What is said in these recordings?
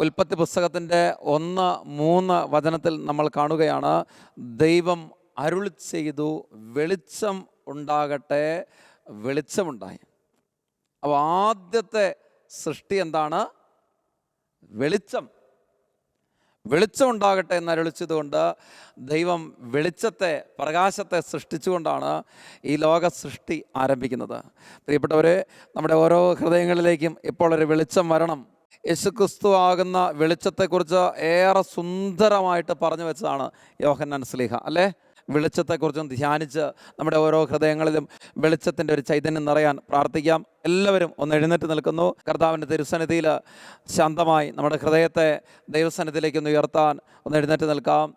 ഉൽപ്പത്തി പുസ്തകത്തിന്റെ ഒന്ന് മൂന്ന് വചനത്തിൽ നമ്മൾ കാണുകയാണ് ദൈവം അരുൾ ചെയ്തു വെളിച്ചം ഉണ്ടാകട്ടെ വെളിച്ചമുണ്ടായി. അപ്പോൾ ആദ്യത്തെ സൃഷ്ടി എന്താണ്? വെളിച്ചം. വെളിച്ചം ഉണ്ടാകട്ടെ എന്ന് അരുളിച്ചതുകൊണ്ട് ദൈവം വെളിച്ചത്തെ പ്രകാശത്തെ സൃഷ്ടിച്ചുകൊണ്ടാണ് ഈ ലോക സൃഷ്ടി ആരംഭിക്കുന്നത്. പ്രിയപ്പെട്ടവരെ നമ്മുടെ ഓരോ ഹൃദയങ്ങളിലേക്കും ഇപ്പോൾ ഒരു വെളിച്ചം വരണം. യേശുക്രിസ്തു ആകുന്ന വെളിച്ചത്തെക്കുറിച്ച് ഏറെ സുന്ദരമായിട്ട് പറഞ്ഞു വെച്ചതാണ് യോഹന്നാൻ സ്ലീഹ അല്ലേ? വെളിച്ചത്തെക്കുറിച്ചും ധ്യാനിച്ച് നമ്മുടെ ഓരോ ഹൃദയങ്ങളിലും വെളിച്ചത്തിന്റെ ഒരു ചൈതന്യം നിറയാൻ പ്രാർത്ഥിക്കാം. എല്ലാവരും ഒന്ന് എഴുന്നേറ്റ് നിൽക്കുന്നു. കർത്താവിന്റെ തിരുസന്നിധിയിൽ ശാന്തമായി നമ്മുടെ ഹൃദയത്തെ ദൈവസന്നിധിയിലേക്ക് ഒന്ന് ഉയർത്താൻ ഒന്ന് എഴുന്നേറ്റ് നിൽക്കാം.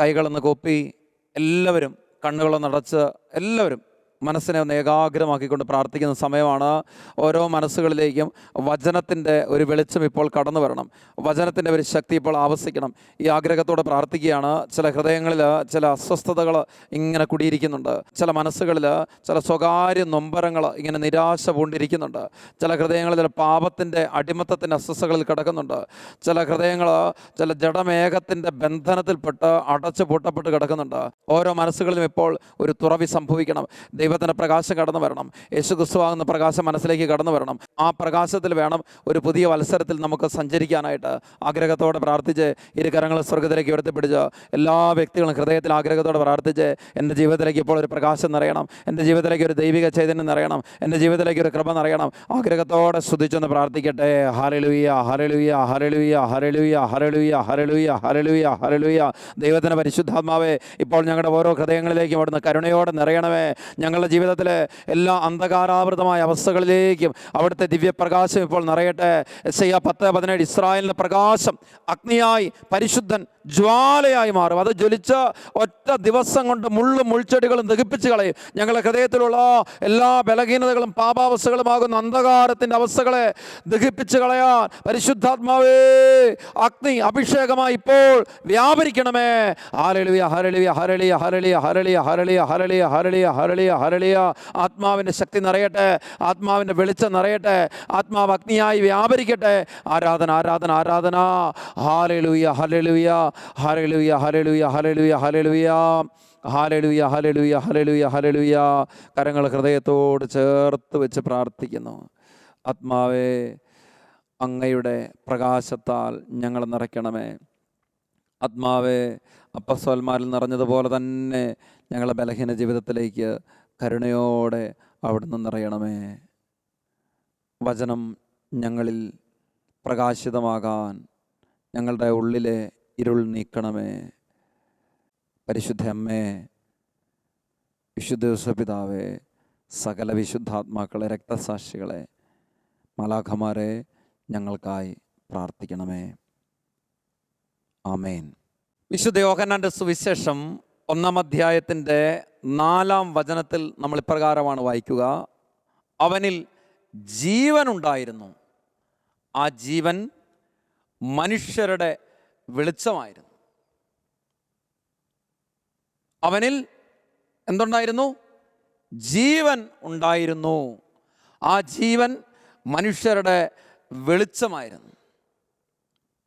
കൈകളൊന്ന് കൊപ്പി. എല്ലാവരും കണ്ണുകളൊന്ന് അടച്ച്. എല്ലാവരും മനസ്സിനെ ഒന്ന് ഏകാഗ്രമാക്കിക്കൊണ്ട് പ്രാർത്ഥിക്കുന്ന സമയമാണ്. ഓരോ മനസ്സുകളിലേക്കും വചനത്തിന്റെ ഒരു വെളിച്ചം ഇപ്പോൾ കടന്നു വരണം. വചനത്തിന്റെ ഒരു ശക്തി ഇപ്പോൾ ആവശ്യിക്കണം ഈ ആഗ്രഹത്തോടെ പ്രാർത്ഥിക്കുകയാണ്. ചില ഹൃദയങ്ങളിൽ ചില അസ്വസ്ഥതകൾ ഇങ്ങനെ കുടിയിരിക്കുന്നുണ്ട്. ചില മനസ്സുകളിൽ ചില സ്വകാര്യ നൊമ്പരങ്ങൾ ഇങ്ങനെ നിരാശ പൂണ്ടിരിക്കുന്നുണ്ട്. ചില ഹൃദയങ്ങളിൽ ചില പാപത്തിന്റെ അടിമത്തത്തിന്റെ അസ്വസ്ഥകളിൽ കിടക്കുന്നുണ്ട്. ചില ഹൃദയങ്ങൾ ചില ജഡമേഘത്തിന്റെ ബന്ധനത്തിൽപ്പെട്ട് അടച്ചു പൂട്ടപ്പെട്ട് കിടക്കുന്നുണ്ട്. ഓരോ മനസ്സുകളിലും ഇപ്പോൾ ഒരു തുറവി സംഭവിക്കണം. ദൈവത്തിന്റെ പ്രകാശം കടന്നു വരണം. യേശു ക്രിസ്തുവാകുന്ന പ്രകാശം മനസ്സിലേക്ക് കടന്നു വരണം. ആ പ്രകാശത്തിൽ വേണം ഒരു പുതിയ മത്സരത്തിൽ നമുക്ക് സഞ്ചരിക്കാനായിട്ട് ആഗ്രഹത്തോടെ പ്രാർത്ഥിച്ച് ഇരു കരങ്ങൾ സ്വർഗത്തിലേക്ക് ഉയർത്തിപ്പിടിച്ച് എല്ലാ വ്യക്തികളും ഹൃദയത്തിൽ ആഗ്രഹത്തോടെ പ്രാർത്ഥിച്ച് എന്റെ ജീവിതത്തിലേക്ക് ഇപ്പോൾ ഒരു പ്രകാശം നിറയണം. എന്റെ ജീവിതത്തിലേക്ക് ഒരു ദൈവിക ചൈതന്യം നിറയണം. എന്റെ ജീവിതത്തിലേക്ക് ഒരു കൃപ നിറയണം. ആഗ്രഹത്തോടെ സ്തുതിച്ചൊന്ന് പ്രാർത്ഥിക്കട്ടെ. ഹരലുയ ഹരലുയ ഹരലുയ ഹരലുയ ഹരലുയ ഹരലുയ ഹരലുയ ഹരലുയ ദൈവത്തിന്റെ പരിശുദ്ധാത്മാവേ ഇപ്പോൾ ഞങ്ങളുടെ ഓരോ ഹൃദയങ്ങളിലേക്കും അവിടുന്ന് കരുണയോടെ നിറയണമേ. ഞങ്ങളുടെ ജീവിതത്തിലെ എല്ലാ അന്ധകാരാവൃതമായ അവസ്ഥകളിലേക്കും അവിടുത്തെ ദിവ്യപ്രകാശം ഇപ്പോൾ നിറയട്ടെ. എസ് ഐ പത്ത് പതിനേഴ്. ഇസ്രായേലിന്റെ പ്രകാശം അഗ്നിയായി പരിശുദ്ധൻ ജ്വാലയായി മാറും. അത് ജ്വലിച്ച ഒറ്റ ദിവസം കൊണ്ട് മുള്ളും മുൾച്ചെടികളും ദഹിപ്പിച്ച് കളയും. ഞങ്ങളുടെ ഹൃദയത്തിലുള്ള എല്ലാ ബലഹീനതകളും പാപാവസ്ഥകളുമാകുന്ന അന്ധകാരത്തിന്റെ അവസ്ഥകളെ ദഹിപ്പിച്ച് കളയാൻ പരിശുദ്ധാത്മാവേ അഗ്നി അഭിഷേകമായി ഇപ്പോൾ വ്യാപരിക്കണമേ. ഹരളിയ ഹരളിയ ഹരളിയ ഹരളിയ ഹരളിയ ഹരളിയ ഹരളിയ ഹരളിയ ഹരളിയ ഹരളിയ ആത്മാവിന്റെ ശക്തി നിറയട്ടെ ആത്മാവിന്റെ വെളിച്ചം നിറയട്ടെ ആത്മാവ് അഗ്നിയായി വ്യാപരിക്കട്ടെ. ആരാധന ആരാധന ആരാധന. ഹാലലുയ ഹലലുയ ഹലലുയ ഹലലുയ ഹലലുയ ഹലലുയ ഹാലലുയ ഹലലുയ ഹലലുയ ഹലലുയ കരങ്ങൾ ഹൃദയത്തോട് ചേർത്ത് വെച്ച് പ്രാർത്ഥിക്കുന്നു. ആത്മാവേ അങ്ങയുടെ പ്രകാശത്താൽ ഞങ്ങൾ നിറയ്ക്കണമേ. ആത്മാവേ അപ്പസ്വൽമാരിൽ നിറഞ്ഞതുപോലെ തന്നെ ഞങ്ങളെ ബലഹീന ജീവിതത്തിലേക്ക് കരുണയോടെ അവിടുന്ന് നിറയണമേ. വചനം ഞങ്ങളിൽ പ്രകാശിതമാകാൻ ഞങ്ങളുടെ ഉള്ളിലെ ഇരുൾ നീക്കണമേ. പരിശുദ്ധ അമ്മേ വിശുദ്ധ പിതാവേ സകല വിശുദ്ധാത്മാക്കളെ രക്തസാക്ഷികളെ മലാഖമാരെ ഞങ്ങൾക്കായി പ്രാർത്ഥിക്കണമേ. ആമേൻ. വിശുദ്ധ യോഹന്നാന്റെ സുവിശേഷം ഒന്നാം അധ്യായത്തിന്റെ നാലാം വചനത്തിൽ നമ്മൾ ഇപ്രകാരമാണ് വായിക്കുക. അവനിൽ ജീവനുണ്ടായിരുന്നു. ആ ജീവൻ മനുഷ്യരുടെ വെളിച്ചമായിരുന്നു. അവനിൽ എന്തുണ്ടായിരുന്നു? ജീവൻ ഉണ്ടായിരുന്നു. ആ ജീവൻ മനുഷ്യരുടെ വെളിച്ചമായിരുന്നു.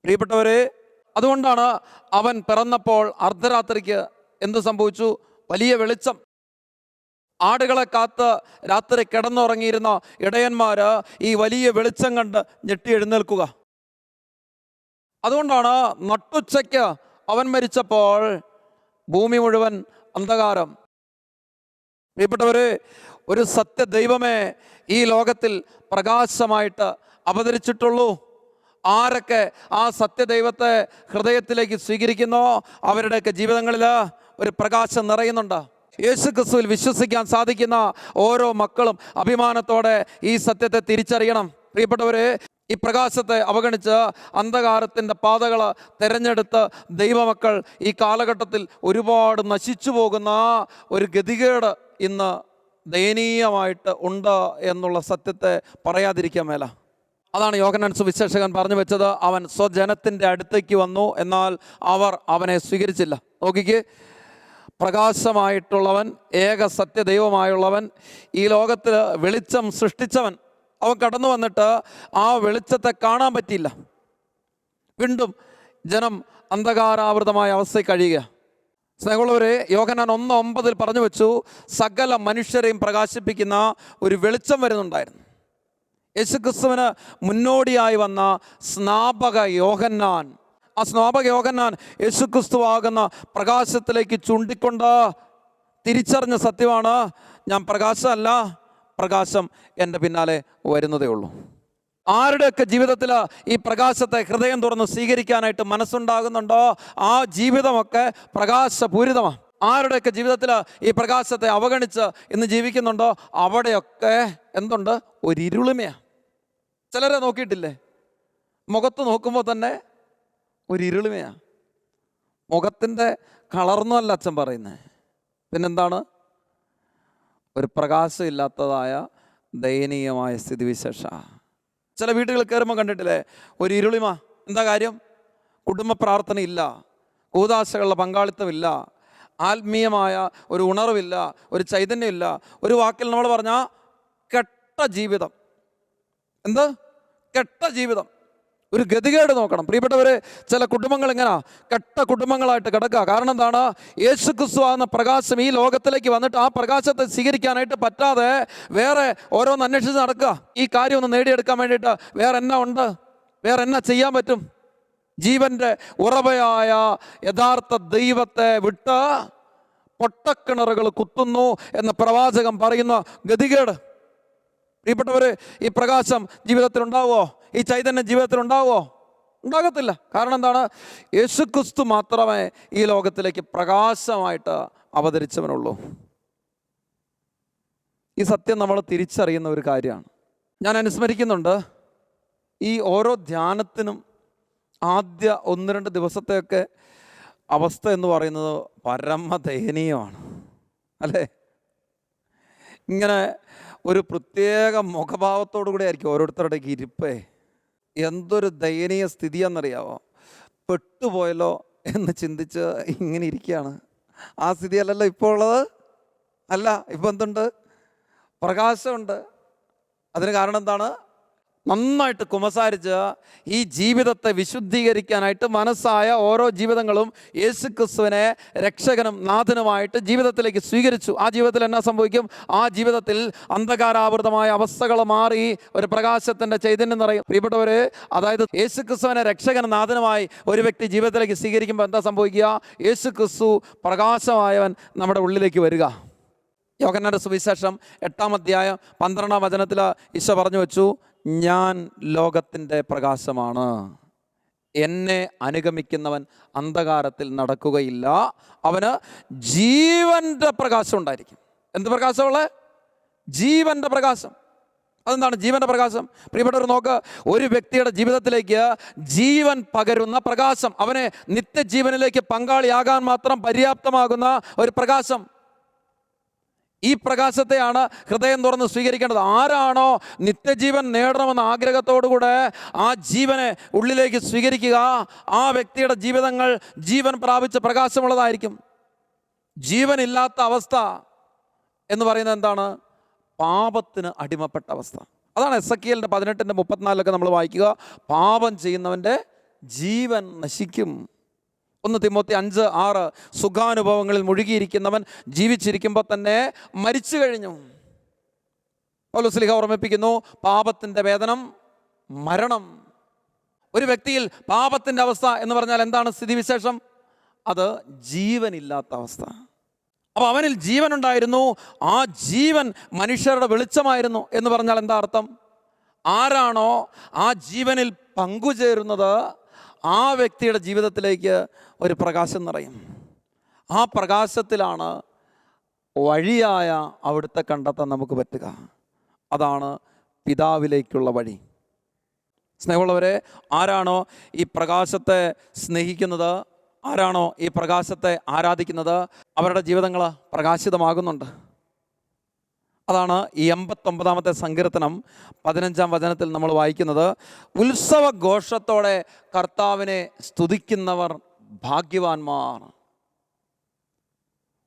പ്രിയപ്പെട്ടവരെ അതുകൊണ്ടാണ് അവൻ പിറന്നപ്പോൾ അർദ്ധരാത്രിക്ക് എന്ത് സംഭവിച്ചു? വലിയ വെളിച്ചം. ആടുകളെ കാത്ത് രാത്രി കിടന്നുറങ്ങിയിരുന്ന ഇടയന്മാർ ഈ വലിയ വെളിച്ചം കണ്ട് ഞെട്ടി എഴുന്നേൽക്കുക. അതുകൊണ്ടാണ് നട്ടുച്ചയ്ക്ക് അവൻ മരിച്ചപ്പോൾ ഭൂമി മുഴുവൻ അന്ധകാരം. പ്രിയപ്പെട്ടവരെ ഒരു സത്യ ദൈവമേ ഈ ലോകത്തിൽ പ്രകാശമായിട്ട് അവതരിച്ചിട്ടുള്ളൂ. ആരൊക്കെ ആ സത്യദൈവത്തെ ഹൃദയത്തിലേക്ക് സ്വീകരിക്കുന്നോ അവരുടെയൊക്കെ ജീവിതങ്ങളിൽ ഒരു പ്രകാശം നിറയുന്നുണ്ട്. യേശു ക്രിസ്തുവിൽ വിശ്വസിക്കാൻ സാധിക്കുന്ന ഓരോ മക്കളും അഭിമാനത്തോടെ ഈ സത്യത്തെ തിരിച്ചറിയണം. പ്രിയപ്പെട്ടവരെ ഈ പ്രകാശത്തെ അവഗണിച്ച് അന്ധകാരത്തിന്റെ പാതകൾ തിരഞ്ഞെടുത്ത് ദൈവമക്കൾ ഈ കാലഘട്ടത്തിൽ ഒരുപാട് നശിച്ചു പോകുന്ന ഒരു ഗതികേട് ഇന്ന് ദയനീയമായിട്ട് ഉണ്ട് എന്നുള്ള സത്യത്തെ പറയാതിരിക്കാൻ മേല. അതാണ് യോഗനൻ സുവിശേഷകൻ പറഞ്ഞു വെച്ചത്. അവൻ സ്വജനത്തിന്റെ അടുത്തേക്ക് വന്നു എന്നാൽ അവർ അവനെ സ്വീകരിച്ചില്ല. നോക്കിക്ക് പ്രകാശമായിട്ടുള്ളവൻ ഏക സത്യദൈവമായുള്ളവൻ ഈ ലോകത്തിൽ വെളിച്ചം സൃഷ്ടിച്ചവൻ. അവൻ കടന്നു വന്നിട്ട് ആ വെളിച്ചത്തെ കാണാൻ പറ്റിയില്ല. വീണ്ടും ജനം അന്ധകാരാവൃതമായ അവസ്ഥയിൽ കഴിയുക. സ്നേഹമുള്ളവരെ യോഗനാൻ ഒന്ന് ഒമ്പതിൽ പറഞ്ഞു വെച്ചു സകല മനുഷ്യരെയും പ്രകാശിപ്പിക്കുന്ന ഒരു വെളിച്ചം വരുന്നുണ്ടായിരുന്നു. യേശുക്രിസ്തുവിന് മുന്നോടിയായി വന്ന സ്നാപക യോഹന്നാൻ ആ സ്നാപക യോഹന്നാൻ യേശുക്രിസ്തുവാകുന്ന പ്രകാശത്തിലേക്ക് ചൂണ്ടിക്കൊണ്ട് തിരിച്ചറിഞ്ഞ സത്യമാണ്. ഞാൻ പ്രകാശമല്ല പ്രകാശം എന്റെ പിന്നാലെ വരുന്നതേ ഉള്ളൂ. ആരുടെയൊക്കെ ജീവിതത്തിൽ ഈ പ്രകാശത്തെ ഹൃദയം തുറന്ന് സ്വീകരിക്കാനായിട്ട് മനസ്സുണ്ടാകുന്നുണ്ടോ? ആ ജീവിതമൊക്കെ പ്രകാശപൂരിതമാണ് ആരുടെയൊക്കെ ജീവിതത്തിൽ ഈ പ്രകാശത്തെ അവഗണിച്ച് ഇന്ന് ജീവിക്കുന്നുണ്ടോ? അവിടെയൊക്കെ എന്തുണ്ട്? ഒരു ഇരുളിമയാണ് ചിലരെ നോക്കിയിട്ടില്ലേ? മുഖത്ത് നോക്കുമ്പോൾ തന്നെ ഒരു ഇരുളിമയാണ് മുഖത്തിന്റെ കളർന്നല്ല അച്ഛൻ പറയുന്നത് പിന്നെന്താണ്? ഒരു പ്രകാശം ഇല്ലാത്തതായ ദയനീയമായ സ്ഥിതിവിശേഷ. ചില വീടുകൾ കയറുമ്പോൾ കണ്ടിട്ടില്ലേ? ഒരു ഇരുളിമ. എന്താ കാര്യം? കുടുംബ പ്രാർത്ഥനയില്ല. കൂതാശകളുടെ പങ്കാളിത്തമില്ല. ആത്മീയമായ ഒരു ഉണർവില്ല. ഒരു ചൈതന്യമില്ല. ഒരു വാക്കിൽ നമ്മൾ പറഞ്ഞാൽ കെട്ട ജീവിതം. എന്ത്? കെട്ട ജീവിതം. ഒരു ഗതികേട് നോക്കണം. പ്രിയപ്പെട്ടവരെ ചില കുടുംബങ്ങൾ ഇങ്ങനെ കെട്ട കുടുംബങ്ങളായിട്ട് കിടക്കുക. കാരണം എന്താണ്? യേശു ക്രിസ്തു ആകുന്ന പ്രകാശം ഈ ലോകത്തിലേക്ക് വന്നിട്ട് ആ പ്രകാശത്തെ സ്വീകരിക്കാനായിട്ട് പറ്റാതെ വേറെ ഓരോന്ന് അന്വേഷിച്ച് നടക്കുക. ഈ കാര്യം ഒന്ന് നേടിയെടുക്കാൻ വേണ്ടിയിട്ട് വേറെ എന്നാ ഉണ്ട്? വേറെ എന്നാ ചെയ്യാൻ പറ്റും? ജീവന്റെ ഉറവയായ യഥാർത്ഥ ദൈവത്തെ വിട്ട് പൊട്ടക്കിണറുകൾ കുത്തുന്നു എന്ന് പ്രവാചകം പറയുന്ന ഗതികേട്. പ്രിയപ്പെട്ടവർ ഈ പ്രകാശം ജീവിതത്തിൽ ഉണ്ടാവുമോ? ഈ ചൈതന്യം ജീവിതത്തിൽ ഉണ്ടാവുമോ? ഉണ്ടാകത്തില്ല. കാരണം എന്താണ്? യേശുക്രിസ്തു മാത്രമേ ഈ ലോകത്തിലേക്ക് പ്രകാശമായിട്ട് അവതരിച്ചവനുള്ളൂ. ഈ സത്യം നമ്മൾ തിരിച്ചറിയുന്ന ഒരു കാര്യമാണ്. ഞാൻ അനുസ്മരിക്കുന്നുണ്ട്. ഈ ഓരോ ധ്യാനത്തിനും ആദ്യ ഒന്ന് രണ്ട് ദിവസത്തെയൊക്കെ അവസ്ഥ എന്ന് പറയുന്നത് പരമദയനീയമാണ് അല്ലേ? ഇങ്ങനെ ഒരു പ്രത്യേക മുഖഭാവത്തോടു കൂടെ ആയിരിക്കും ഓരോരുത്തരുടെ ഇരിപ്പേ. എന്തൊരു ദയനീയ സ്ഥിതിയാണെന്നറിയാവോ? പെട്ടുപോയല്ലോ എന്ന് ചിന്തിച്ച് ഇങ്ങനെ ഇരിക്കുകയാണ്. ആ സ്ഥിതിയല്ലല്ലോ ഇപ്പോൾ ഉള്ളത് അല്ല ഇപ്പം എന്തുണ്ട്? പ്രകാശമുണ്ട്. അതിന് കാരണം എന്താണ്? നന്നായിട്ട് കുമസാരിച്ച് ഈ ജീവിതത്തെ വിശുദ്ധീകരിക്കാനായിട്ട് മനസ്സായ ഓരോ ജീവിതങ്ങളും യേശു ക്രിസ്തുവിനെ രക്ഷകനും നാഥനുമായിട്ട് ജീവിതത്തിലേക്ക് സ്വീകരിച്ചു. ആ ജീവിതത്തിൽ എന്നാ സംഭവിക്കും? ആ ജീവിതത്തിൽ അന്ധകാരാവൃതമായ അവസ്ഥകൾ മാറി ഒരു പ്രകാശത്തിന്റെ ചൈതന്യം നിറയും. പ്രിയപ്പെട്ടവർ അതായത് യേശു ക്രിസ്തുവിനെ രക്ഷകനും നാഥനുമായി ഒരു വ്യക്തി ജീവിതത്തിലേക്ക് സ്വീകരിക്കുമ്പോൾ എന്താ സംഭവിക്കുക? യേശു ക്രിസ്തു പ്രകാശമായവൻ നമ്മുടെ ഉള്ളിലേക്ക് വരിക. യോഗന്നാന്റെ സുവിശേഷം എട്ടാം അധ്യായം പന്ത്രണ്ടാം വചനത്തിൽ ഈശോ പറഞ്ഞു വെച്ചു ഞാൻ ലോകത്തിന്റെ പ്രകാശമാണ്. എന്നെ അനുഗമിക്കുന്നവൻ അന്ധകാരത്തിൽ നടക്കുകയില്ല. അവന് ജീവന്റെ പ്രകാശം ഉണ്ടായിരിക്കും. എന്ത് പ്രകാശമുള്ള ജീവന്റെ പ്രകാശം. അതെന്താണ് ജീവന്റെ പ്രകാശം? പ്രിയപ്പെട്ടവർ നോക്ക് ഒരു വ്യക്തിയുടെ ജീവിതത്തിലേക്ക് ജീവൻ പകരുന്ന പ്രകാശം. അവനെ നിത്യജീവനിലേക്ക് പങ്കാളിയാകാൻ മാത്രം പര്യാപ്തമാകുന്ന ഒരു പ്രകാശം. ഈ പ്രകാശത്തെയാണ് ഹൃദയം തുറന്ന് സ്വീകരിക്കേണ്ടത്. ആരാണോ നിത്യജീവൻ നേടണമെന്ന ആഗ്രഹത്തോടുകൂടെ ആ ജീവനെ ഉള്ളിലേക്ക് സ്വീകരിക്കുക. ആ വ്യക്തിയുടെ ജീവിതങ്ങൾ ജീവൻ പ്രാപിച്ച പ്രകാശമുള്ളതായിരിക്കും. ജീവനില്ലാത്ത അവസ്ഥ എന്ന് പറയുന്നത് എന്താണ്? പാപത്തിന് അടിമപ്പെട്ട അവസ്ഥ. അതാണ് എസ് എല്ലിന്റെ പതിനെട്ടിന്റെ മുപ്പത്തിനാലിലൊക്കെ നമ്മൾ വായിക്കുക. പാപം ചെയ്യുന്നവന്റെ ജീവൻ നശിക്കും. ഒന്ന് തിമോത്തി അഞ്ച് ആറ്. സുഖാനുഭവങ്ങളിൽ മുഴുകിയിരിക്കുന്നവൻ ജീവിച്ചിരിക്കുമ്പോൾ തന്നെ മരിച്ചു കഴിഞ്ഞു. പൗലുസ്ലിഹ ഓർമ്മിപ്പിക്കുന്നു പാപത്തിന്റെ വേദനം മരണം. ഒരു വ്യക്തിയിൽ പാപത്തിന്റെ അവസ്ഥ എന്ന് പറഞ്ഞാൽ എന്താണ് സ്ഥിതിവിശേഷം? അത് ജീവനില്ലാത്ത അവസ്ഥ. അപ്പോൾ അവനിൽ ജീവൻ ഉണ്ടായിരുന്നു ആ ജീവൻ മനുഷ്യരുടെ വെളിച്ചമായിരുന്നു എന്ന് പറഞ്ഞാൽ എന്താ അർത്ഥം? ആരാണോ ആ ജീവനിൽ പങ്കുചേരുന്നത് ആ വ്യക്തിയുടെ ജീവിതത്തിലേക്ക് ഒരു പ്രകാശം നിറയും. ആ പ്രകാശത്തിലാണ് വഴിയായ അവിടുത്തെ കണ്ടെത്താൻ നമുക്ക് പറ്റുക. അതാണ് പിതാവിലേക്കുള്ള വഴി. സ്നേഹമുള്ളവരെ ആരാണോ ഈ പ്രകാശത്തെ സ്നേഹിക്കുന്നത്? ആരാണോ ഈ പ്രകാശത്തെ ആരാധിക്കുന്നത്? അവരുടെ ജീവിതങ്ങൾ പ്രകാശിതമാകുന്നുണ്ട്. അതാണ് ഈ എൺപത്തൊമ്പതാമത്തെ സങ്കീർത്തനം പതിനഞ്ചാം വചനത്തിൽ നമ്മൾ വായിക്കുന്നത്. ഉത്സവ ഘോഷത്തോടെ കർത്താവിനെ സ്തുതിക്കുന്നവർ ഭാഗ്യവാന്മാർ.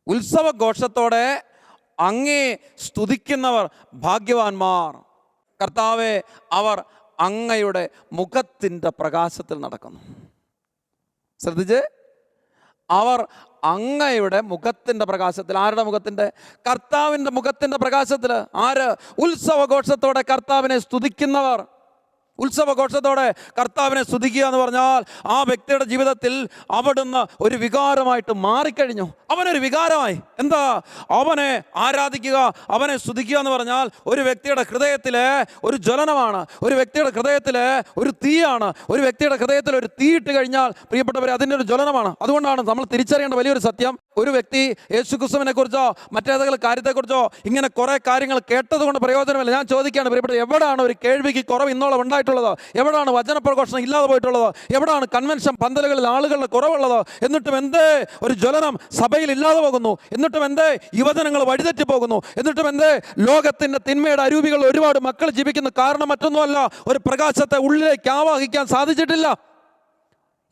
ഉത്സവ ഘോഷത്തോടെ അങ്ങേ സ്തുതിക്കുന്നവർ ഭാഗ്യവാന്മാർ. കർത്താവെ അവർ അങ്ങയുടെ മുഖത്തിന്റെ പ്രകാശത്തിൽ നടക്കുന്നു. ശ്രദ്ധിച്ച്. അവർ അങ്ങയുടെ മുഖത്തിന്റെ പ്രകാശത്തിൽ. ആരുടെ മുഖത്തിന്റെ? കർത്താവിന്റെ മുഖത്തിന്റെ പ്രകാശത്തിൽ. ആര്? ഉത്സവഘോഷത്തോടെ കർത്താവിനെ സ്തുതിക്കുന്നവർ. ഉത്സവഘോഷത്തോടെ കർത്താവിനെ സ്തുതിക്കുക എന്ന് പറഞ്ഞാൽ ആ വ്യക്തിയുടെ ജീവിതത്തിൽ അവിടുന്ന് ഒരു വികാരമായിട്ട് മാറിക്കഴിഞ്ഞു. അവനൊരു വികാരമായി. എന്താ? അവനെ ആരാധിക്കുക അവനെ സ്തുതിക്കുക എന്ന് പറഞ്ഞാൽ ഒരു വ്യക്തിയുടെ ഹൃദയത്തിലെ ഒരു ജ്വലനമാണ്. ഒരു വ്യക്തിയുടെ ഹൃദയത്തിലെ ഒരു തീയാണ്. ഒരു വ്യക്തിയുടെ ഹൃദയത്തിൽ ഒരു തീ ഇട്ട് കഴിഞ്ഞാൽ പ്രിയപ്പെട്ടവരെ അതിന്റെ ഒരു ജ്വലനമാണ്. അതുകൊണ്ടാണ് നമ്മൾ തിരിച്ചറിയേണ്ട വലിയൊരു സത്യം. ഒരു വ്യക്തി യേശു ക്രിസ്തുവിനെ കുറിച്ചോ മറ്റേതെങ്കിലും കാര്യത്തെക്കുറിച്ചോ ഇങ്ങനെ കുറേ കാര്യങ്ങൾ കേട്ടത് കൊണ്ട് പ്രയോജനമില്ല. ഞാൻ ചോദിക്കുകയാണ് പ്രിയപ്പെട്ട എവിടെയാണ് ഒരു കേൾവിക്ക് കുറവ് ഇന്നോളം ഉണ്ടായിട്ടുള്ളത്? എവിടെയാണ് വചനപ്രഘോഷണം ഇല്ലാതെ പോയിട്ടുള്ളതോ? എവിടെയാണ് കൺവെൻഷൻ പന്തലുകളിൽ ആളുകളുടെ കുറവുള്ളതോ? എന്നിട്ടും എന്തേ ഒരു ജ്വലനം സഭയിൽ ഇല്ലാതെ പോകുന്നു? എന്നിട്ടും എന്തേ യുവജനങ്ങൾ വഴിതെറ്റി പോകുന്നു? എന്നിട്ടും എന്തേ ലോകത്തിന്റെ തിന്മയുടെ അരൂപികൾ ഒരുപാട് മക്കൾ ജീവിക്കുന്ന കാരണം മറ്റൊന്നുമല്ല ഒരു പ്രകാശത്തെ ഉള്ളിലേക്ക് ആവാഹിക്കാൻ സാധിച്ചിട്ടില്ല.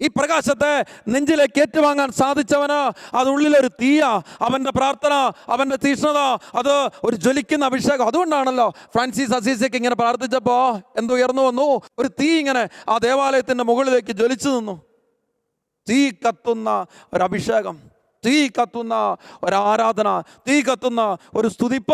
ഈ പ്രകാശത്തെ നെഞ്ചിലേക്ക് ഏറ്റുവാങ്ങാൻ സാധിച്ചവന് അത് ഉള്ളിലൊരു തീയ അവന്റെ പ്രാർത്ഥന അവന്റെ തീഷ്ണത അത് ഒരു ജ്വലിക്കുന്ന അഭിഷേകം. അതുകൊണ്ടാണല്ലോ ഫ്രാൻസിസ് അസീസയ്ക്ക് ഇങ്ങനെ പ്രാർത്ഥിച്ചപ്പോൾ എന്തുയർന്നു വന്നു? ഒരു തീ ഇങ്ങനെ ആ ദേവാലയത്തിന്റെ മുകളിലേക്ക് ജ്വലിച്ചു നിന്നു. തീ കത്തുന്ന ഒരു അഭിഷേകം തീ കത്തുന്ന ഒരു ആരാധന തീ കത്തുന്ന ഒരു സ്തുതിപ്പ.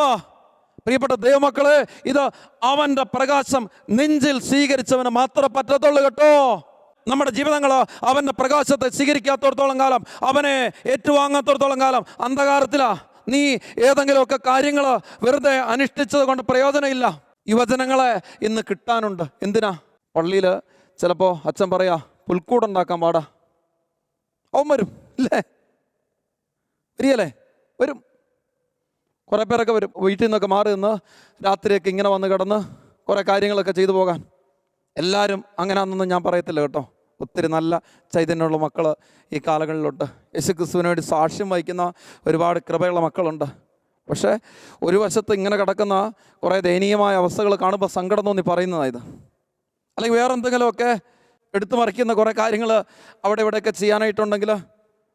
പ്രിയപ്പെട്ട ദൈവമക്കളെ ഇത് അവന്റെ പ്രകാശം നെഞ്ചിൽ സ്വീകരിച്ചവന് മാത്രമേ പറ്റത്തുള്ളൂ കേട്ടോ. നമ്മുടെ ജീവിതങ്ങൾ അവന്റെ പ്രകാശത്തെ സ്വീകരിക്കാത്തടത്തോളം കാലം അവനെ ഏറ്റുവാങ്ങാത്തടത്തോളം കാലം അന്ധകാരത്തിലാണ് നീ ഏതെങ്കിലുമൊക്കെ കാര്യങ്ങൾ വെറുതെ അനുഷ്ഠിച്ചത് കൊണ്ട് പ്രയോജനമില്ല. യുവജനങ്ങളെ ഇന്ന് കിട്ടാനുണ്ട്. എന്തിനാ? പള്ളിയിൽ ചിലപ്പോൾ അച്ഛൻ പറയാ പുൽക്കൂടുണ്ടാക്കാൻ പാടാ. അവൻ വരും ഇല്ലേ? വരികയല്ലേ? വരും. കുറേ പേരൊക്കെ വരും. വീട്ടിൽ നിന്നൊക്കെ മാറി നിന്ന് രാത്രിയൊക്കെ ഇങ്ങനെ വന്ന് കിടന്ന് കുറേ കാര്യങ്ങളൊക്കെ ചെയ്തു പോകാൻ. എല്ലാവരും അങ്ങനെയാണെന്നൊന്നും ഞാൻ പറയത്തില്ല കേട്ടോ. ഒത്തിരി നല്ല ചൈതന്യമുള്ള മക്കൾ ഈ കാലങ്ങളിലുണ്ട് യേശു ക്രിസ്തുവിനോട് വേണ്ടി സാക്ഷ്യം വഹിക്കുന്ന ഒരുപാട് കൃപയുള്ള മക്കളുണ്ട്. പക്ഷേ ഒരു വശത്ത് ഇങ്ങനെ കിടക്കുന്ന കുറേ ദയനീയമായ അവസ്ഥകൾ കാണുമ്പോൾ സങ്കടം തോന്നി പറയുന്നതായത് അല്ലെങ്കിൽ വേറെ എന്തെങ്കിലുമൊക്കെ എടുത്തു മറിക്കുന്ന കുറേ കാര്യങ്ങൾ അവിടെ ഇവിടെയൊക്കെ ചെയ്യാനായിട്ടുണ്ടെങ്കിൽ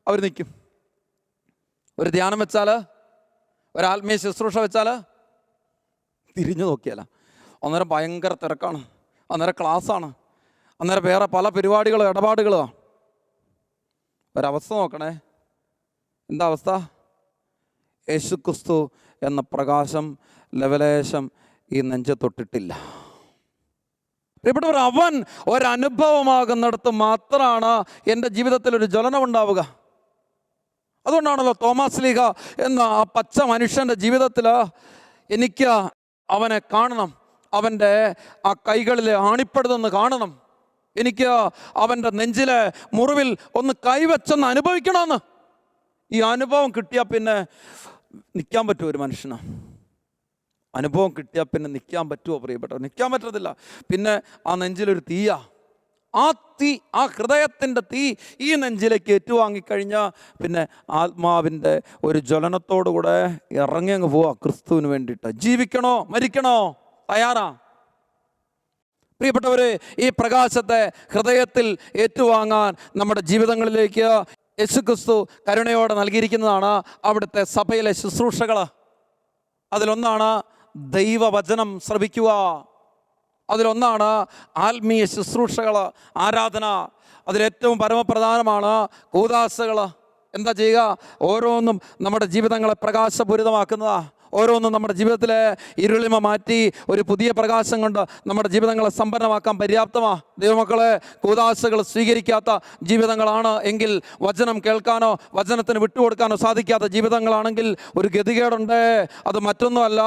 അവർ നിൽക്കും ഒരു ധ്യാനം വെച്ചാൽ ഒരാത്മീയ ശുശ്രൂഷ വെച്ചാൽ തിരിഞ്ഞു നോക്കിയാലോ. അന്നേരം ഭയങ്കര തിരക്കാണ്. അന്നേരം ക്ലാസ്സാണ്. അന്നേരം വേറെ പല പരിപാടികളോ ഇടപാടുകളോ ഒരവസ്ഥ നോക്കണേ. എന്താ അവസ്ഥ? യേശുക്രിസ്തു എന്ന പ്രകാശം ലവലേശം ഈ നെഞ്ച് തൊട്ടിട്ടില്ല. പ്രിയപ്പെട്ടവർ അവൻ ഒരനുഭവമാകുന്നിടത്ത് മാത്രമാണ് എന്റെ ജീവിതത്തിൽ ഒരു ജ്വലനം ഉണ്ടാവുക. അതുകൊണ്ടാണല്ലോ തോമസ് ലീഗ എന്ന ആ പച്ച മനുഷ്യന്റെ ജീവിതത്തിൽ എനിക്ക് അവനെ കാണണം. അവന്റെ ആ കൈകളിലെ ആണിപ്പെടുതെന്ന് കാണണം. എനിക്ക് അവന്റെ നെഞ്ചിലെ മുറിവിൽ ഒന്ന് കൈവച്ചൊന്ന് അനുഭവിക്കണമെന്ന്. ഈ അനുഭവം കിട്ടിയാൽ പിന്നെ നിൽക്കാൻ പറ്റുമോ ഒരു മനുഷ്യന്? അനുഭവം കിട്ടിയാൽ പിന്നെ നിൽക്കാൻ പറ്റുമോ പ്രിയപ്പെട്ടവർ? നിൽക്കാൻ പറ്റത്തില്ല. പിന്നെ ആ നെഞ്ചിലൊരു തീയ. ആ തീ ആ ഹൃദയത്തിന്റെ തീ ഈ നെഞ്ചിലേക്ക് ഏറ്റുവാങ്ങിക്കഴിഞ്ഞാൽ പിന്നെ ആത്മാവിന്റെ ഒരു ജ്വലനത്തോടുകൂടെ ഇറങ്ങി അങ്ങ് പോവാ. ക്രിസ്തുവിന് വേണ്ടിയിട്ട്. ജീവിക്കണോ? മരിക്കണോ? തയ്യാറാ? പ്രിയപ്പെട്ടവരെ ഈ പ്രകാശത്തെ ഹൃദയത്തിൽ ഏറ്റുവാങ്ങാൻ നമ്മുടെ ജീവിതങ്ങളിലേക്ക് യേശുക്രിസ്തു കരുണയോടെ നൽകിയിരിക്കുന്നതാണ് അവിടുത്തെ സഭയിലെ ശുശ്രൂഷകൾ അതിലൊന്നാണ് ദൈവവചനം ശ്രവിക്കുക. അതിലൊന്നാണ് ആത്മീയ ശുശ്രൂഷകൾ ആരാധന. അതിലേറ്റവും പരമപ്രധാനമാണ് കൂതാസകൾ എന്താ ചെയ്യുക? ഓരോന്നും നമ്മുടെ ജീവിതങ്ങളെ പ്രകാശപൂരിതമാക്കുന്നതാ. ഓരോന്നും നമ്മുടെ ജീവിതത്തിലെ ഇരുളിമ മാറ്റി ഒരു പുതിയ പ്രകാശം കൊണ്ട് നമ്മുടെ ജീവിതങ്ങളെ സമ്പന്നമാക്കാൻ പര്യാപ്തമാ. ദൈവമക്കളെ കൂതാശകൾ സ്വീകരിക്കാത്ത ജീവിതങ്ങളാണ് എങ്കിൽ വചനം കേൾക്കാനോ വചനത്തിന് വിട്ടുകൊടുക്കാനോ സാധിക്കാത്ത ജീവിതങ്ങളാണെങ്കിൽ ഒരു ഗതികേടുണ്ട്. അത് മറ്റൊന്നുമല്ല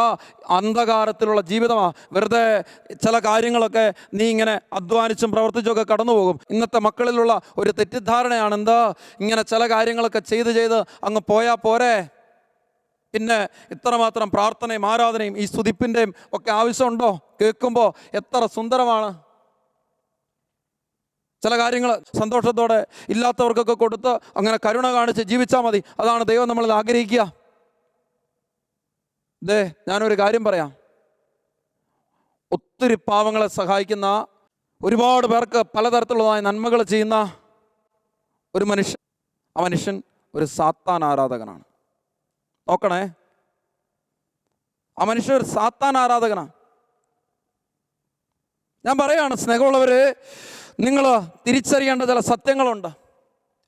അന്ധകാരത്തിലുള്ള ജീവിതമാ. വെറുതെ ചില കാര്യങ്ങളൊക്കെ നീ ഇങ്ങനെ അധ്വാനിച്ചും പ്രവർത്തിച്ചുമൊക്കെ കടന്നു പോകും ഇന്നത്തെ മക്കളിലുള്ള ഒരു തെറ്റിദ്ധാരണയാണെന്ത്? ഇങ്ങനെ ചില കാര്യങ്ങളൊക്കെ ചെയ്ത് ചെയ്ത് അങ്ങ് പോയാൽ പോരെ? പിന്നെ ഇത്രമാത്രം പ്രാർത്ഥനയും ആരാധനയും ഈ സ്തുതിപ്പിന്റെയും ഒക്കെ ആവശ്യമുണ്ടോ? കേൾക്കുമ്പോൾ എത്ര സുന്ദരമാണ്. ചില കാര്യങ്ങൾ സന്തോഷത്തോടെ ഇല്ലാത്തവർക്കൊക്കെ കൊടുത്ത് അങ്ങനെ കരുണ കാണിച്ച് ജീവിച്ചാൽ മതി. അതാണ് ദൈവം നമ്മളിൽ ആഗ്രഹിക്കുക. ദേ ഞാനൊരു കാര്യം പറയാം. ഒത്തിരി പാവങ്ങളെ സഹായിക്കുന്ന ഒരുപാട് പേർക്ക് പലതരത്തിലുള്ളതായ നന്മകൾ ചെയ്യുന്ന ഒരു മനുഷ്യൻ ആ മനുഷ്യൻ ഒരു സാത്താൻ ആരാധകനാണ്. നോക്കണേ. ആ മനുഷ്യർ സാത്താൻ ആരാധകനാ? ഞാൻ പറയാണ് സ്നേഹമുള്ളവര് നിങ്ങൾ തിരിച്ചറിയേണ്ട ചില സത്യങ്ങളുണ്ട്.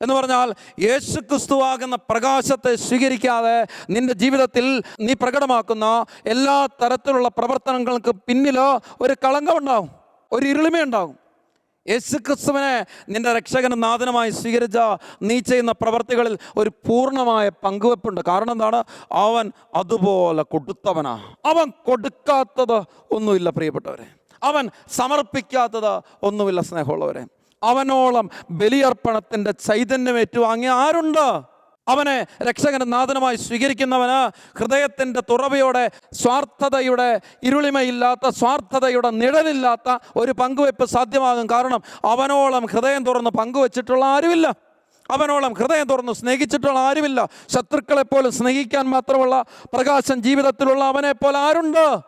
എന്ന് പറഞ്ഞാൽ യേശു ക്രിസ്തുവാകുന്ന പ്രകാശത്തെ സ്വീകരിക്കാതെ നിന്റെ ജീവിതത്തിൽ നീ പ്രകടമാക്കുന്ന എല്ലാ തരത്തിലുള്ള പ്രവർത്തനങ്ങൾക്ക് പിന്നിൽ ഒരു കളങ്കമുണ്ടാവും ഒരു ഇരുളിമയുണ്ടാവും. യേശു ക്രിസ്തുവിനെ നിന്റെ രക്ഷകനും നാഥനുമായി സ്വീകരിച്ച നീ ചെയ്യുന്ന പ്രവർത്തികളിൽ ഒരു പൂർണമായ പങ്കുവെപ്പുണ്ട്. കാരണം എന്താണ്? അവൻ അതുപോലെ കൊടുത്തവനാ. അവൻ കൊടുക്കാത്തത് ഒന്നുമില്ല പ്രിയപ്പെട്ടവരെ. അവൻ സമർപ്പിക്കാത്തത് ഒന്നുമില്ല സ്നേഹമുള്ളവരെ. അവനോളം ബലിയർപ്പണത്തിന്റെ ചൈതന്യം ഏറ്റുവാങ്ങിയ ആരുണ്ട്? അവനെ രക്ഷകനും നാഥനുമായി സ്വീകരിക്കുന്നവന് ഹൃദയത്തിന്റെ തുറവയോടെ സ്വാർത്ഥതയുടെ ഇരുളിമയില്ലാത്ത സ്വാർത്ഥതയുടെ നിഴലില്ലാത്ത ഒരു പങ്കുവയ്പ്പ് സാധ്യമാകും. കാരണം അവനോളം ഹൃദയം തുറന്ന് പങ്കുവച്ചിട്ടുള്ള ആരുമില്ല. അവനോളം ഹൃദയം തുറന്ന് സ്നേഹിച്ചിട്ടുള്ള ആരുമില്ല. ശത്രുക്കളെപ്പോലും സ്നേഹിക്കാൻ മാത്രമുള്ള പ്രകാശം ജീവിതത്തിലുള്ള അവനെപ്പോലെ ആരുണ്ട്?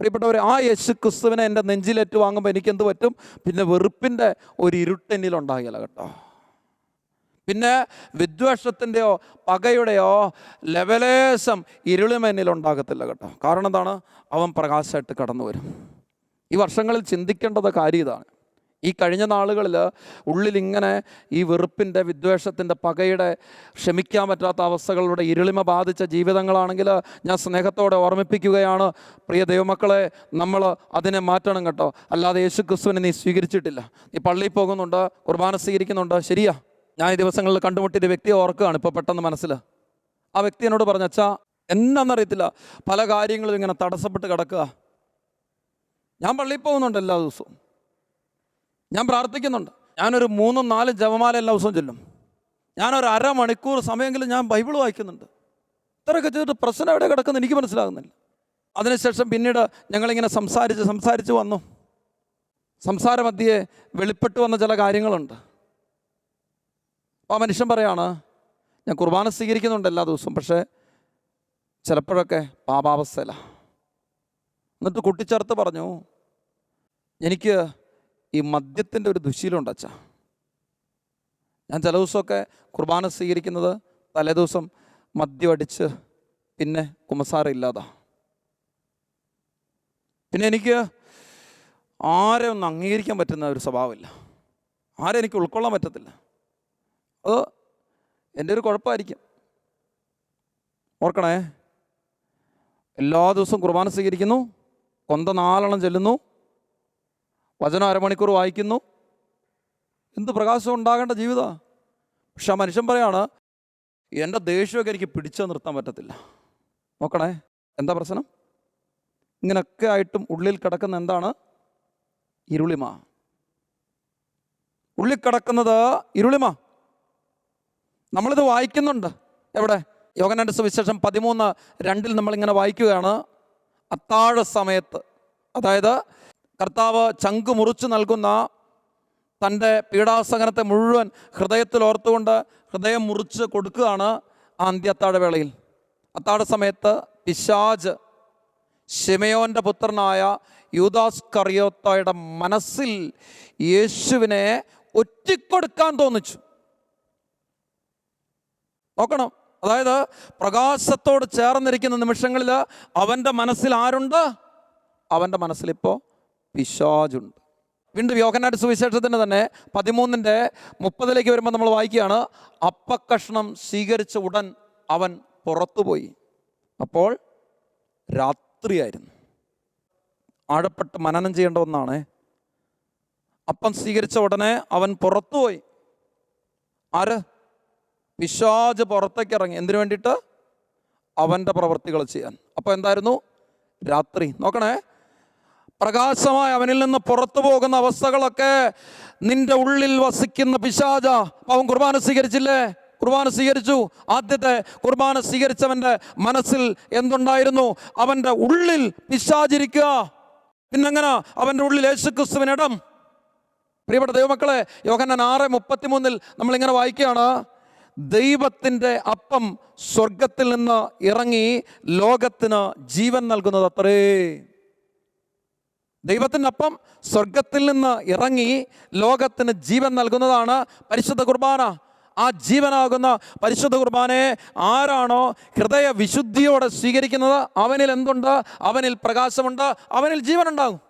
പ്രിയപ്പെട്ടവർ ആ യേശു ക്രിസ്തുവിനെ എന്റെ നെഞ്ചിലേറ്റ് വാങ്ങുമ്പോൾ എനിക്കെന്ത് പറ്റും? പിന്നെ വെറുപ്പിന്റെ ഒരു ഇരുട്ടെന്നിലുണ്ടാകില്ല കേട്ടോ. പിന്നെ വിദ്വേഷത്തിന്റെയോ പകയുടെയോ ലെവലേശം ഉണ്ടാകത്തില്ല കേട്ടോ. കാരണം എന്താണ്? അവൻ പ്രകാശമായിട്ട് കടന്നു വരും. ഈ വർഷങ്ങളിൽ ചിന്തിക്കേണ്ടത് കാര്യം ഇതാണ്. ഈ കഴിഞ്ഞ നാളുകളിൽ ഉള്ളിൽ ഇങ്ങനെ ഈ വെറുപ്പിന്റെ വിദ്വേഷത്തിന്റെ പകയുടെ ക്ഷമിക്കാൻ പറ്റാത്ത അവസ്ഥകളുടെ ഇരുളിമ ബാധിച്ച ജീവിതങ്ങളാണെങ്കിൽ ഞാൻ സ്നേഹത്തോടെ ഓർമ്മിപ്പിക്കുകയാണ്. പ്രിയ ദൈവമക്കളെ നമ്മൾ അതിനെ മാറ്റണം കേട്ടോ. അല്ലാതെ യേശു ക്രിസ്തുവിനെ നീ സ്വീകരിച്ചിട്ടില്ല. നീ പള്ളിയിൽ പോകുന്നുണ്ട് കുർബാന സ്വീകരിക്കുന്നുണ്ട്. ശരിയാ. ഞാൻ ഈ ദിവസങ്ങളിൽ കണ്ടുമുട്ടിയ വ്യക്തിയെ ഓർക്കുകയാണ് ഇപ്പോൾ പെട്ടെന്ന് മനസ്സിൽ. ആ വ്യക്തി എന്നോട് പറഞ്ഞു അച്ഛാ എന്നാന്നറിയത്തില്ല പല കാര്യങ്ങളും ഇങ്ങനെ തടസ്സപ്പെട്ട് കിടക്കുക. ഞാൻ പള്ളിയിൽ പോകുന്നുണ്ട് എല്ലാ ദിവസവും. ഞാൻ പ്രാർത്ഥിക്കുന്നുണ്ട്. ഞാനൊരു മൂന്നും നാലും ജപമാല എല്ലാ ദിവസവും ചെല്ലും. ഞാനൊരു അരമണിക്കൂർ സമയമെങ്കിലും ഞാൻ ബൈബിൾ വായിക്കുന്നുണ്ട്. ഇത്രയൊക്കെ ചെയ്തിട്ട് പ്രശ്നം എവിടെ കിടക്കുന്നു എനിക്ക് മനസ്സിലാകുന്നില്ല. അതിനുശേഷം പിന്നീട് ഞങ്ങളിങ്ങനെ സംസാരിച്ച് സംസാരിച്ച് വന്നു. സംസാരമധ്യേ വെളിപ്പെട്ടു വന്ന ചില കാര്യങ്ങളുണ്ട്. ആ മനുഷ്യൻ പറയാണ് ഞാൻ കുർബാന സ്വീകരിക്കുന്നുണ്ട് എല്ലാ ദിവസവും പക്ഷേ ചിലപ്പോഴൊക്കെ പാപാവസ്ഥയില്ല എന്നിട്ട് കൂട്ടിച്ചേർത്ത് പറഞ്ഞു എനിക്ക് ഈ മദ്യത്തിന്റെ ഒരു ദുശീലമുണ്ട് അച്ഛാ. ഞാൻ ചില ദിവസമൊക്കെ കുർബാന സ്വീകരിക്കുന്നത് തലേദിവസം മദ്യം അടിച്ച് പിന്നെ കുമസാറില്ലാതാ പിന്നെ എനിക്ക് ആരെ ഒന്ന് അംഗീകരിക്കാൻ പറ്റുന്ന ഒരു സ്വഭാവമില്ല. ആരെ എനിക്ക് ഉൾക്കൊള്ളാൻ പറ്റത്തില്ല. അത് എന്റെ ഒരു കുഴപ്പമായിരിക്കും. ഓർക്കണേ. എല്ലാ ദിവസവും കുർബാന സ്വീകരിക്കുന്നു. കൊന്ത നാലെണ്ണം ചെല്ലുന്നു. വചനം അരമണിക്കൂർ വായിക്കുന്നു. എന്ത് പ്രകാശം ഉണ്ടാകേണ്ട ജീവിതമാണ് പക്ഷെ ആ മനുഷ്യൻ പറയാണ് എന്റെ ദേഷ്യമൊക്കെ എനിക്ക് പിടിച്ചു നിർത്താൻ പറ്റത്തില്ല. നോക്കണേ എന്താ പ്രശ്നം? ഇങ്ങനൊക്കെ ആയിട്ടും ഉള്ളിൽ കിടക്കുന്ന എന്താണ്? ഇരുളിമ. ഉള്ളിൽ കിടക്കുന്നത് ഇരുളിമ. നമ്മളിത് വായിക്കുന്നുണ്ട്. എവിടെ? യോഗനാന്റെ സുവിശേഷം പതിമൂന്ന് രണ്ടിൽ നമ്മളിങ്ങനെ വായിക്കുകയാണ്. അത്താഴ സമയത്ത്. അതായത് കർത്താവ് ചങ്ക് മുറിച്ച് നൽകുന്ന തന്റെ പീഡാസഹനത്തെ മുഴുവൻ ഹൃദയത്തിൽ ഓർത്തുകൊണ്ട് ഹൃദയം മുറിച്ച് കൊടുക്കുകയാണ് ആ അന്ത്യ അത്താഴവേളയിൽ അത്താഴ സമയത്ത് പിശാജ് ഷിമയോന്റെ പുത്രനായ യൂദാസ് കറിയോത്തയുടെ മനസ്സിൽ യേശുവിനെ ഒറ്റിക്കൊടുക്കാൻ തോന്നിച്ചു. നോക്കണം. അതായത് പ്രകാശത്തോട് ചേർന്നിരിക്കുന്ന നിമിഷങ്ങളിൽ അവന്റെ മനസ്സിൽ ആരുണ്ട്? അവന്റെ മനസ്സിലിപ്പോൾ പിശാജുണ്ട് വീണ്ടും യോഗനാട്ട് സുവിശേഷത്തിന്റെ തന്നെ പതിമൂന്നിന്റെ മുപ്പതിലേക്ക് വരുമ്പോൾ നമ്മൾ വായിക്കുകയാണ് അപ്പക്കഷ്ണം സ്വീകരിച്ച ഉടൻ അവൻ പുറത്തുപോയി. അപ്പോൾ രാത്രിയായിരുന്നു. ആഴപ്പെട്ട് മനനം ചെയ്യേണ്ട ഒന്നാണ്. അപ്പം സ്വീകരിച്ച ഉടനെ അവൻ പുറത്തുപോയി. ആര്? പിശാജ് പുറത്തേക്ക് ഇറങ്ങി. എന്തിനു വേണ്ടിയിട്ട്? അവന്റെ പ്രവൃത്തികൾ ചെയ്യാൻ. അപ്പോൾ എന്തായിരുന്നു? രാത്രി. നോക്കണേ. പ്രകാശമായി അവനിൽ നിന്ന് പുറത്തു പോകുന്ന അവസ്ഥകളൊക്കെ നിന്റെ ഉള്ളിൽ വസിക്കുന്ന പിശാജ. അവൻ കുർബാന സ്വീകരിച്ചില്ലേ? കുർബാന സ്വീകരിച്ചു. ആദ്യത്തെ കുർബാന സ്വീകരിച്ചവന്റെ മനസ്സിൽ എന്തുണ്ടായിരുന്നു? അവന്റെ ഉള്ളിൽ പിശാചിരിക്കുക. പിന്നെങ്ങനെ? അവന്റെ ഉള്ളിൽ യേശുക്രിസ്തുവിനിടം. പ്രിയപ്പെട്ട ദൈവമക്കളെ യോഹന്നാൻ ആറ് മുപ്പത്തിമൂന്നിൽ നമ്മളിങ്ങനെ വായിക്കുകയാണ്. ദൈവത്തിന്റെ അപ്പം സ്വർഗത്തിൽ നിന്ന് ഇറങ്ങി ലോകത്തിന് ജീവൻ നൽകുന്നത് അത്രേ. ദൈവത്തിന്റെ അപ്പം സ്വർഗത്തിൽ നിന്ന് ഇറങ്ങി ലോകത്തിന് ജീവൻ നൽകുന്നതാണ് പരിശുദ്ധ കുർബാന. ആ ജീവനാകുന്ന പരിശുദ്ധ കുർബാനയെ ആരാണോ ഹൃദയ വിശുദ്ധിയോടെ സ്വീകരിക്കുന്നത്? അവനിൽ എന്തുണ്ട്? അവനിൽ പ്രകാശമുണ്ട്. അവനിൽ ജീവനുണ്ടാകും.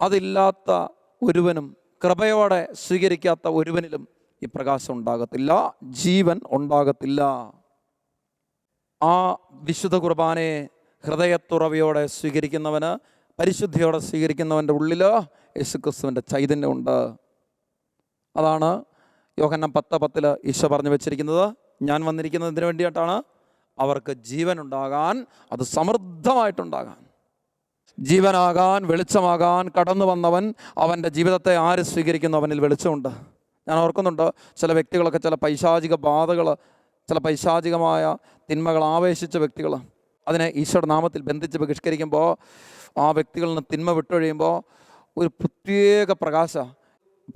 അതില്ലാത്ത ഒരുവനും കൃപയോടെ സ്വീകരിക്കാത്ത ഒരുവനിലും ഈ പ്രകാശം ഉണ്ടാകത്തില്ല ജീവൻ ഉണ്ടാകത്തില്ല. ആ വിശുദ്ധ കുർബാനയെ ഹൃദയത്തുറവിയോടെ സ്വീകരിക്കുന്നവന് പരിശുദ്ധിയോടെ സ്വീകരിക്കുന്നവന്റെ ഉള്ളിൽ യേശുക്രിസ്തുവിന്റെ ചൈതന്യമുണ്ട് അതാണ് യോഹന്നം പത്ത് പത്തിൽ ഈശോ പറഞ്ഞു വെച്ചിരിക്കുന്നത്. ഞാൻ വന്നിരിക്കുന്നത് ഇതിനു വേണ്ടിയിട്ടാണ് അവർക്ക് ജീവൻ ഉണ്ടാകാൻ അത് സമൃദ്ധമായിട്ടുണ്ടാകാൻ. ജീവനാകാൻ വെളിച്ചമാകാൻ കടന്നു വന്നവൻ അവന്റെ ജീവിതത്തെ ആര് സ്വീകരിക്കുന്നു അവനിൽ വെളിച്ചമുണ്ട്? ഞാൻ ഓർക്കുന്നുണ്ട് ചില വ്യക്തികളൊക്കെ ചില പൈശാചിക ബാധകൾ ചില പൈശാചികമായ തിന്മകൾ ആവേശിച്ച വ്യക്തികൾ അതിനെ ഈശ്വര നാമത്തിൽ ബന്ധിച്ച് ബഹിഷ്കരിക്കുമ്പോൾ ആ വ്യക്തികളിൽ നിന്ന് തിന്മ വിട്ടൊഴിയുമ്പോൾ ഒരു പ്രത്യേക പ്രകാശ.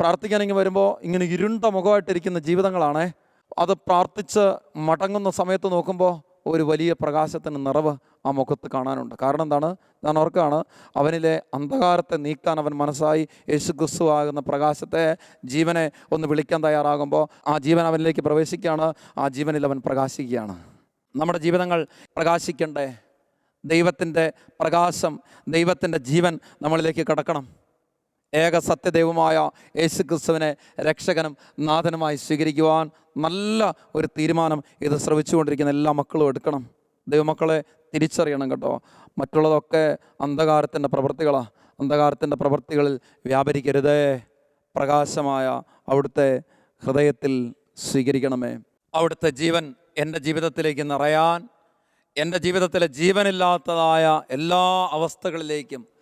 പ്രാർത്ഥിക്കാനെങ്കിൽ വരുമ്പോൾ ഇങ്ങനെ ഇരുണ്ട മുഖമായിട്ടിരിക്കുന്ന ജീവിതങ്ങളാണേ. അത് പ്രാർത്ഥിച്ച് മടങ്ങുന്ന സമയത്ത് നോക്കുമ്പോൾ ഒരു വലിയ പ്രകാശത്തിന് നിറവ് ആ മുഖത്ത് കാണാനുണ്ട്. കാരണം എന്താണ്? ഞാൻ ഓർക്കാണ് അവനിലെ അന്ധകാരത്തെ നീക്കാൻ അവൻ മനസ്സായി. യേശു ക്രിസ്തു ആകുന്ന പ്രകാശത്തെ ജീവനെ ഒന്ന് വിളിക്കാൻ തയ്യാറാകുമ്പോൾ ആ ജീവൻ അവനിലേക്ക് പ്രവേശിക്കുകയാണ് ആ ജീവനിൽ അവൻ പ്രകാശിക്കുകയാണ്. നമ്മുടെ ജീവിതങ്ങൾ പ്രകാശിക്കണ്ടേ? ദൈവത്തിന്റെ പ്രകാശം ദൈവത്തിന്റെ ജീവൻ നമ്മളിലേക്ക് കടക്കണം. ഏക സത്യദൈവമായ യേശു ക്രിസ്തുവിനെ രക്ഷകനും നാഥനുമായി സ്വീകരിക്കുവാൻ നല്ല ഒരു തീരുമാനം ഇത് ശ്രവിച്ചുകൊണ്ടിരിക്കുന്ന എല്ലാ മക്കളും എടുക്കണം. ദൈവമക്കളെ തിരിച്ചറിയണം കേട്ടോ. മറ്റുള്ളതൊക്കെ അന്ധകാരത്തിന്റെ പ്രവൃത്തികളാണ് അന്ധകാരത്തിന്റെ പ്രവൃത്തികളിൽ വ്യാപരിക്കരുതേ. പ്രകാശമായ അവിടുത്തെ ഹൃദയത്തിൽ സ്വീകരിക്കണമേ. അവിടുത്തെ ജീവൻ എന്റെ ജീവിതത്തിലേക്ക് നിറയാൻ എന്റെ ജീവിതത്തിലെ ജീവനില്ലാത്തതായ എല്ലാ അവസ്ഥകളിലേക്കും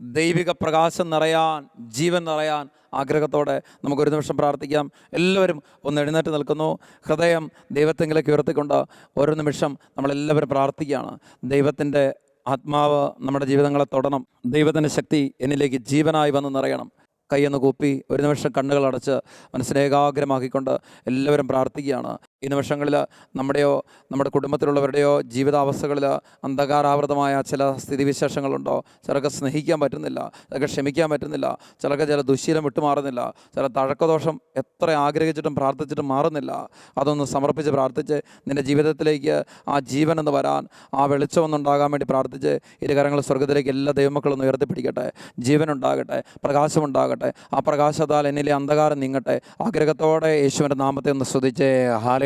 ദൈവിക പ്രകാശം നിറയാൻ ജീവൻ നിറയാൻ ആഗ്രഹത്തോടെ നമുക്കൊരു നിമിഷം പ്രാർത്ഥിക്കാം. എല്ലാവരും ഒന്ന് എഴുന്നേറ്റ് നിൽക്കുന്നു. ഹൃദയം ദൈവത്തെങ്കിലേക്ക് ഉയർത്തിക്കൊണ്ട് ഓരോ നിമിഷം നമ്മളെല്ലാവരും പ്രാർത്ഥിക്കുകയാണ്. ദൈവത്തിന്റെ ആത്മാവ് നമ്മുടെ ജീവിതങ്ങളെ തൊടണം. ദൈവത്തിന്റെ ശക്തി എന്നിലേക്ക് ജീവനായി വന്ന് നിറയണം. കൈയൊന്ന് കൂപ്പി ഒരു നിമിഷം കണ്ണുകൾ അടച്ച് മനസ്സിനെ ഏകാഗ്രമാക്കിക്കൊണ്ട് എല്ലാവരും പ്രാർത്ഥിക്കുകയാണ്. ഈ നിമിഷങ്ങളിൽ നമ്മുടെയോ നമ്മുടെ കുടുംബത്തിലുള്ളവരുടെയോ ജീവിതാവസ്ഥകളിൽ അന്ധകാരാവൃതമായ ചില സ്ഥിതിവിശേഷങ്ങളുണ്ടോ? ചിലർക്ക് സ്നേഹിക്കാൻ പറ്റുന്നില്ല ചിലർക്ക് ക്ഷമിക്കാൻ പറ്റുന്നില്ല ചിലർക്ക് ചില ദുശീലം വിട്ടുമാറുന്നില്ല ചില തഴക്കദോഷം എത്ര ആഗ്രഹിച്ചിട്ടും പ്രാർത്ഥിച്ചിട്ടും മാറുന്നില്ല. അതൊന്ന് സമർപ്പിച്ച് പ്രാർത്ഥിച്ച് നിന്റെ ജീവിതത്തിലേക്ക് ആ ജീവൻ എന്ന് വരാൻ ആ വെളിച്ചമൊന്നുണ്ടാകാൻ വേണ്ടി പ്രാർത്ഥിച്ച് ഇരുകരങ്ങൾ സ്വർഗത്തിലേക്ക് എല്ലാ ദൈവമക്കളൊന്നും ഉയർത്തിപ്പിടിക്കട്ടെ. ജീവനുണ്ടാകട്ടെ പ്രകാശമുണ്ടാകട്ടെ ആ പ്രകാശത്താൽ എന്നിലെ അന്ധകാരം നീങ്ങട്ടെ. ആഗ്രഹത്തോടെ യേശുവിന്റെ നാമത്തെ ഒന്ന് സ്തുതിച്ച്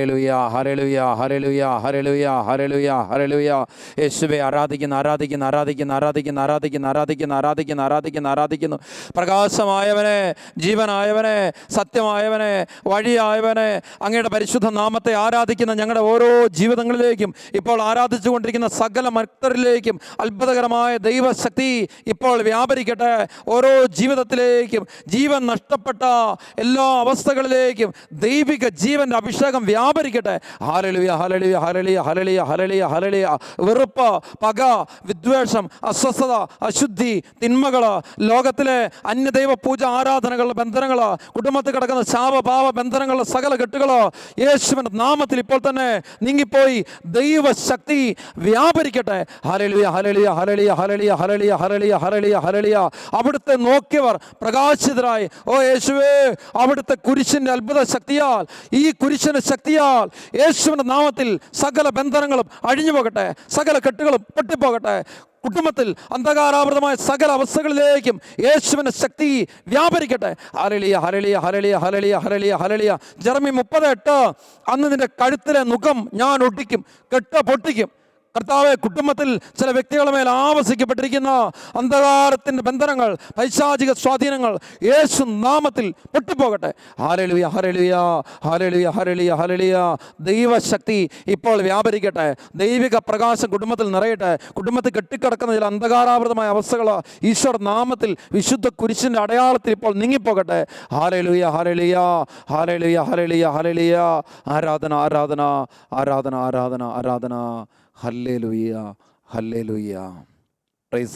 ഹാലലുയ ഹരലുയ ഹരലുയ ഹരലുയ ഹരലുയ ഹരലുയ യേശുവെ ആരാധിക്കുന്ന ആരാധിക്കുന്നു ആരാധിക്കുന്നു ആരാധിക്കുന്നു ആരാധിക്കുന്നു ആരാധിക്കുന്നു ആരാധിക്കുന്നു ആരാധിക്കുന്നു ആരാധിക്കുന്നു. പ്രകാശമായവനെ ജീവനായവനെ സത്യമായവനെ വഴിയായവനെ അങ്ങയുടെ പരിശുദ്ധ നാമത്തെ ആരാധിക്കുന്ന ഞങ്ങളുടെ ഓരോ ജീവിതങ്ങളിലേക്കും ഇപ്പോൾ ആരാധിച്ചുകൊണ്ടിരിക്കുന്ന സകല മക്തരിലേക്കും അത്ഭുതകരമായ ദൈവശക്തി ഇപ്പോൾ വ്യാപരിക്കട്ടെ. ഓരോ ജീവിതത്തിലേക്കും ജീവൻ നഷ്ടപ്പെട്ട എല്ലാ അവസ്ഥകളിലേക്കും ദൈവിക ജീവന്റെ അഭിഷേകം വ്യാപരിക്കട്ടെ ഹാലളിയ ഹാലളിയ ഹാലളിയ ഹാലളിയ ഹാലളിയ ഹാലളിയ വെറുപ്പ് പക വിദ്വേഷം അസ്വസ്ഥത അശുദ്ധി തിന്മകൾ ലോകത്തിലെ അന്യദൈവ പൂജ ആരാധനകളുടെ ബന്ധനങ്ങൾ കുടുംബത്തിൽ കിടക്കുന്ന ശാപഭാവ ബന്ധനങ്ങളുടെ സകല കെട്ടുകൾ യേശുവിന്റെ നാമത്തിൽ ഇപ്പോൾ തന്നെ നീങ്ങിപ്പോയി ദൈവശക്തി വ്യാപരിക്കട്ടെ hallelujah hallelujah hallelujah hallelujah hallelujah hallelujah hallelujah hallelujah അവിടുത്തെ നോക്കിയവർ പ്രകാശിതരായി ഓ യേശുവേ അവിടുത്തെ കുരിശിന്റെ അത്ഭുത ശക്തിയാൽ ഈ കുരിശിന്റെ ശക്തിയാൽ യേശുവിന്റെ നാമത്തിൽ സകല ബന്ധനങ്ങളും അഴിഞ്ഞു പോകട്ടെ സകല കെട്ടുകളും പൊട്ടിപ്പോകട്ടെ. കുടുംബത്തിൽ അന്ധകാരാവൃതമായ സകല അവസ്ഥകളിലേക്കും യേശുവിന്റെ ശക്തി വ്യാപരിക്കട്ടെ. ഹരളിയ ഹരളിയ ഹരളിയ ഹരളിയ ഹരളിയ ഹരളിയ ജർമ്മി മുപ്പത് എട്ട് അന്ന് നിന്റെ കഴുത്തിലെ മുഖം ഞാൻ ഒട്ടിക്കും കെട്ട് പൊട്ടിക്കും. കർത്താവെ കുടുംബത്തിൽ ചില വ്യക്തികളുടെ മേൽ ആവസിക്കപ്പെട്ടിരിക്കുന്ന അന്ധകാരത്തിന്റെ ബന്ധനങ്ങൾ പൈശാചിക സ്വാധീനങ്ങൾ യേശു നാമത്തിൽ പൊട്ടിപ്പോകട്ടെ. ഹാരളിയ ഹരളിയ ഹാരളിയ ഹരളിയ ഹരളിയ ദൈവശക്തി ഇപ്പോൾ വ്യാപരിക്കട്ടെ. ദൈവിക പ്രകാശം കുടുംബത്തിൽ നിറയട്ടെ. കുടുംബത്തിൽ കെട്ടിക്കിടക്കുന്ന ചില അന്ധകാരാവൃതമായ അവസ്ഥകൾ ഈശ്വർ നാമത്തിൽ വിശുദ്ധ കുരിശിന്റെ അടയാളത്തിൽ ഇപ്പോൾ നീങ്ങിപ്പോകട്ടെ. ഹാരളിയ ഹരളിയ ഹാരളിയ ഹരളിയ ഹരളിയ ആരാധന ആരാധന ആരാധന ആരാധന ആരാധന. ഹല്ലേ ലുയ്യ ഹല്ലേ ലുയ്യ പ്രൈസ്